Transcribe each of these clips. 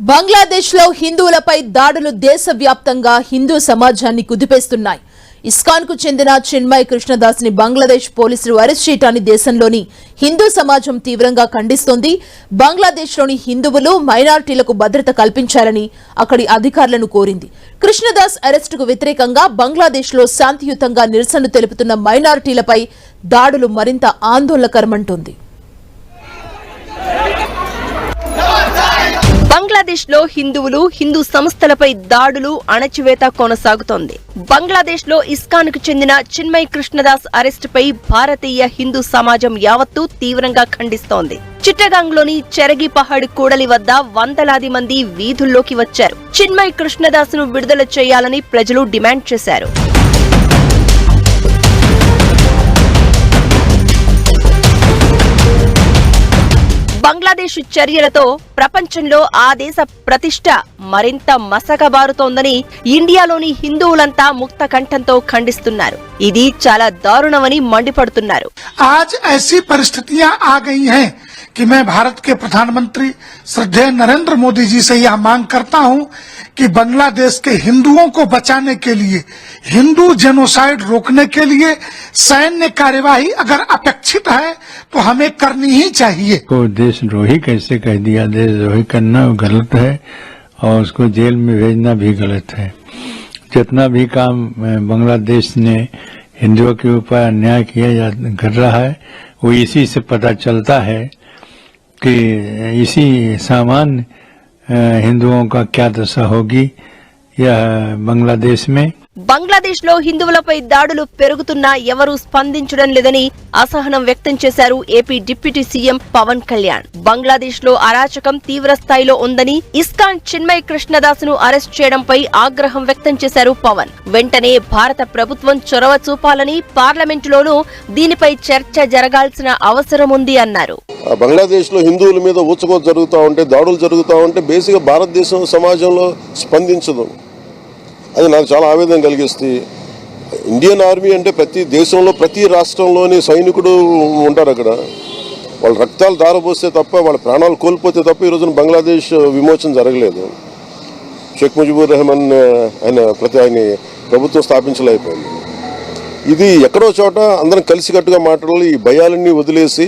బంగ్లాదేశ్లో హిందువులపై దాడులు దేశవ్యాప్తంగా హిందూ సమాజాన్ని కుదిపేస్తున్నాయి. ఇస్కాన్కు చెందిన చిన్మయ్ కృష్ణదాస్ని బంగ్లాదేశ్ పోలీసులు అరెస్ట్ చేయటాన్ని దేశంలోని హిందూ సమాజం తీవ్రంగా ఖండిస్తోంది. బంగ్లాదేశ్లోని హిందువులు మైనారిటీలకు భద్రత కల్పించాలని అక్కడి అధికారులను కోరింది. కృష్ణదాస్ అరెస్టుకు వ్యతిరేకంగా బంగ్లాదేశ్లో శాంతియుతంగా నిరసన తెలుపుతున్న మైనారిటీలపై దాడులు మరింత ఆందోళనకరమంటోంది. బంగ్లాదేశ్లో హిందువులు హిందూ సంస్థలపై దాడులు అణచివేత కొనసాగుతోంది. బంగ్లాదేశ్లో ఇస్కాన్కు చెందిన చిన్మయ్ కృష్ణదాస్ అరెస్టుపై భారతీయ హిందూ సమాజం యావత్తూ తీవ్రంగా ఖండిస్తోంది. చిట్టగాంగ్లోని చెరగిపహాడ్ కూడలి వద్ద వందలాది మంది వీధుల్లోకి వచ్చారు. చిన్మయ్ కృష్ణదాస్ను విడుదల చేయాలని ప్రజలు డిమాండ్ చేశారు. బంగ్లాదేశ్ చర్యలతో ప్రపంచంలో ఆ దేశ ప్రతిష్ట మరింత మసకబారుతోందని ఇండియాలోని హిందువులంతా ముక్త కంఠంతో ఖండిస్తున్నారు ఇది చాలా దారుణమని మండిపడుతున్నారు आज ऐसी परिस्थितियां आ गई हैं कि मैं भारत के प्रधानमंत्री श्रद्धेय नरेंद्र मोदी जी से यह मांग करता हूं कि बांग्लादेश के हिंदुओं को बचाने के लिए, हिंदू जेनोसाइड रोकने के लिए सैन्य कार्यवाही अगर अपेक्षित है तो हमें करनी ही चाहिए। को देशद्रोही कैसे कह दिया? देशद्रोही करना गलत है और उसको जेल में भेजना भी गलत है। जितना भी काम बांग्लादेश ने हिंदुओं के ऊपर अन्याय किया जा कर रहा है, वो इसी से पता चलता है कि इसी सामान्य हिंदुओं का क्या दशा होगी यह बांग्लादेश में? బంగ్లాదేశ్లో హిందువులపై దాడులు పెరుగుతున్నా ఎవరూ స్పందించడం లేదని అసహనం వ్యక్తం చేశారు AP deputy CM Pawan Kalyan. బంగ్లాదేశ్లో అరాచకం తీవ్ర స్థాయిలో ఉందని ఇస్కాన్ చిన్మయ్ కృష్ణదాస్ను అరెస్ట్ చేయడంపై ఆగ్రహం వ్యక్తం చేశారు పవన్. వెంటనే భారత ప్రభుత్వం చొరవ చూపాలని పార్లమెంటులోనూ దీనిపై చర్చ జరగాల్సిన అవసరం ఉంది అన్నారు. బంగ్లాదేశ్లో హిందువుల మీద ఊచకోత జరుగుతూ ఉంటే దాడులు జరుగుతూ ఉంటే బేసిక్ భారతదేశం సమాజంలో స్పందించదు. అది నాకు చాలా ఆవేదన కలిగిస్తుంది. ఇండియన్ ఆర్మీ అంటే ప్రతి దేశంలో ప్రతి రాష్ట్రంలోని సైనికుడు ఉంటారు అక్కడ. వాళ్ళ రక్తాలు దారబోస్తే తప్ప వాళ్ళ ప్రాణాలు కోల్పోతే తప్ప ఈ రోజున బంగ్లాదేశ్ విమోచన జరగలేదు. షేక్ ముజిబుర్ రెహమాన్ ఆయన ప్రతి ఆయన ప్రభుత్వం స్థాపించలేకపోయింది. ఇది ఎక్కడో చోట అందరం కలిసికట్టుగా మాట్లాడాలి ఈ భయాలన్నీ వదిలేసి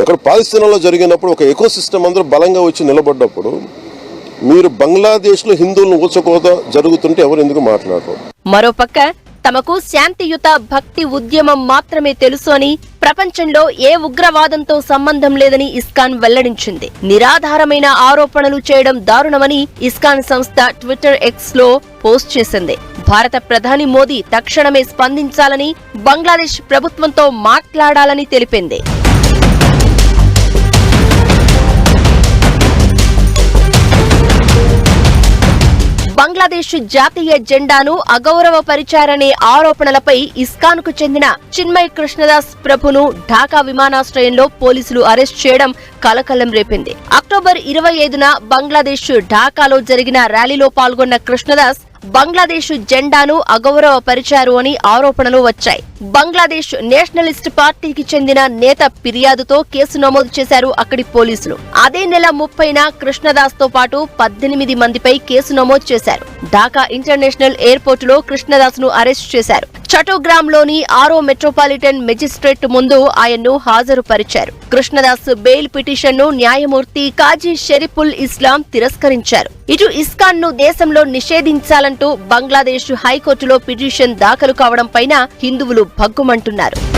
ఎక్కడ పాకిస్తాన్లో జరిగినప్పుడు ఒక ఎకో సిస్టమ్ అందరూ బలంగా వచ్చి నిలబడ్డప్పుడు మీరు బంగ్లాదేశ్లో హిందువులను ఊచకోత జరుగుతుంటే ఎవరు ఎందుకు మాట్లాడరు? మరోపక్క తమకు శాంతియుత భక్తి ఉద్యమం మాత్రమే తెలుసు అని ప్రపంచంలో ఏ ఉగ్రవాదంతో సంబంధం లేదని ఇస్కాన్ వెల్లడించింది. నిరాధారమైన ఆరోపణలు చేయడం దారుణమని ఇస్కాన్ సంస్థ ట్విట్టర్ ఎక్స్లో పోస్ట్ చేసింది. భారత ప్రధాని మోదీ తక్షణమే స్పందించాలని బంగ్లాదేశ్ ప్రభుత్వంతో మాట్లాడాలని తెలిపింది. బంగ్లాదేశ్ జాతీయ జెండాను అగౌరవపరిచారనే ఆరోపణలపై ఇస్కాన్కు చెందిన చిన్మయ్ కృష్ణదాస్ ప్రభును ఢాకా విమానాశ్రయంలో పోలీసులు అరెస్ట్ చేయడం కలకలం రేపింది. అక్టోబర్ ఇరవై ఐదున బంగ్లాదేశ్ ఢాకాలో జరిగిన ర్యాలీలో పాల్గొన్న కృష్ణదాస్ బంగ్లాదేశ్ జెండాను అగౌరవపరిచారు అని ఆరోపణలు వచ్చాయి. బంగ్లాదేశ్ నేషనలిస్ట్ పార్టీకి చెందిన నేత ఫిర్యాదుతో కేసు నమోదు చేశారు అక్కడి పోలీసులు. అదే నెల ముప్పైన కృష్ణదాస్తో పాటు పద్దెనిమిది మందిపై కేసు నమోదు చేశారు. ఢాకా ఇంటర్నేషనల్ ఎయిర్పోర్టులో కృష్ణదాస్ను అరెస్ట్ చేశారు. చటోగ్రామ్లోని ఆరో మెట్రోపాలిటన్ మెజిస్ట్రేట్ ముందు ఆయన్ను హాజరుపరిచారు. కృష్ణదాస్ బెయిల్ పిటిషన్ను న్యాయమూర్తి కాజీ షరీఫుల్ ఇస్లాం తిరస్కరించారు. ఇటు ఇస్కాన్ను దేశంలో నిషేధించాలంటూ బంగ్లాదేశ్ హైకోర్టులో పిటిషన్ దాఖలు కావడం పైన హిందువులు భగ్గుమంటున్నారు.